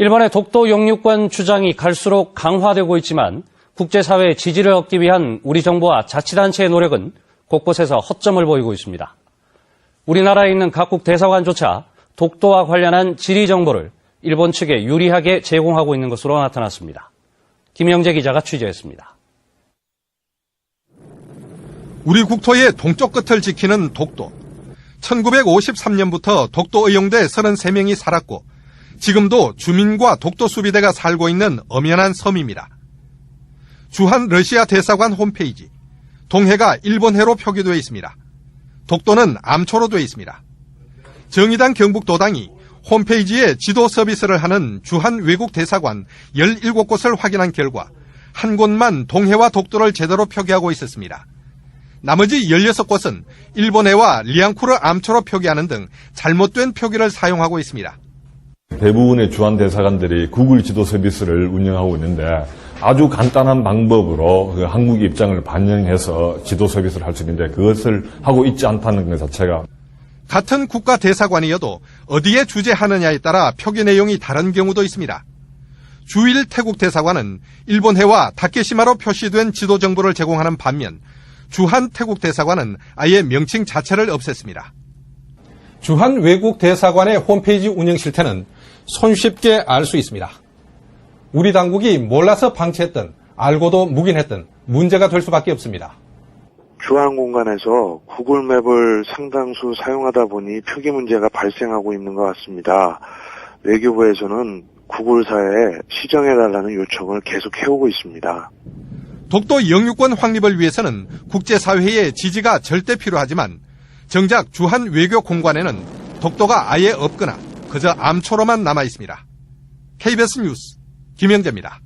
일본의 독도 영유권 주장이 갈수록 강화되고 있지만 국제사회의 지지를 얻기 위한 우리 정부와 자치단체의 노력은 곳곳에서 허점을 보이고 있습니다. 우리나라에 있는 각국 대사관조차 독도와 관련한 지리 정보를 일본 측에 유리하게 제공하고 있는 것으로 나타났습니다. 김영재 기자가 취재했습니다. 우리 국토의 동쪽 끝을 지키는 독도. 1953년부터 독도 의용대 33명이 살았고 지금도 주민과 독도 수비대가 살고 있는 엄연한 섬입니다. 주한 러시아 대사관 홈페이지. 동해가 일본해로 표기되어 있습니다. 독도는 암초로 되어 있습니다. 정의당 경북도당이 홈페이지에 지도 서비스를 하는 주한 외국 대사관 17곳을 확인한 결과 한 곳만 동해와 독도를 제대로 표기하고 있었습니다. 나머지 16곳은 일본해와 리앙쿠르 암초로 표기하는 등 잘못된 표기를 사용하고 있습니다. 대부분의 주한 대사관들이 구글 지도 서비스를 운영하고 있는데 아주 간단한 방법으로 그 한국 입장을 반영해서 지도 서비스를 할 수 있는데 그것을 하고 있지 않다는 것 자체가 같은 국가 대사관이어도 어디에 주재하느냐에 따라 표기 내용이 다른 경우도 있습니다. 주일 태국 대사관은 일본해와 다케시마로 표시된 지도 정보를 제공하는 반면 주한 태국 대사관은 아예 명칭 자체를 없앴습니다. 주한 외국 대사관의 홈페이지 운영 실태는 손쉽게 알 수 있습니다. 우리 당국이 몰라서 방치했던 알고도 묵인했던 문제가 될 수밖에 없습니다. 주한 공간에서 구글맵을 상당수 사용하다 보니 표기 문제가 발생하고 있는 것 같습니다. 외교부에서는 구글사에 시정해달라는 요청을 계속 해오고 있습니다. 독도 영유권 확립을 위해서는 국제사회의 지지가 절대 필요하지만 정작 주한 외교 공관에는 독도가 아예 없거나 그저 암초로만 남아 있습니다. KBS 뉴스 김영재입니다.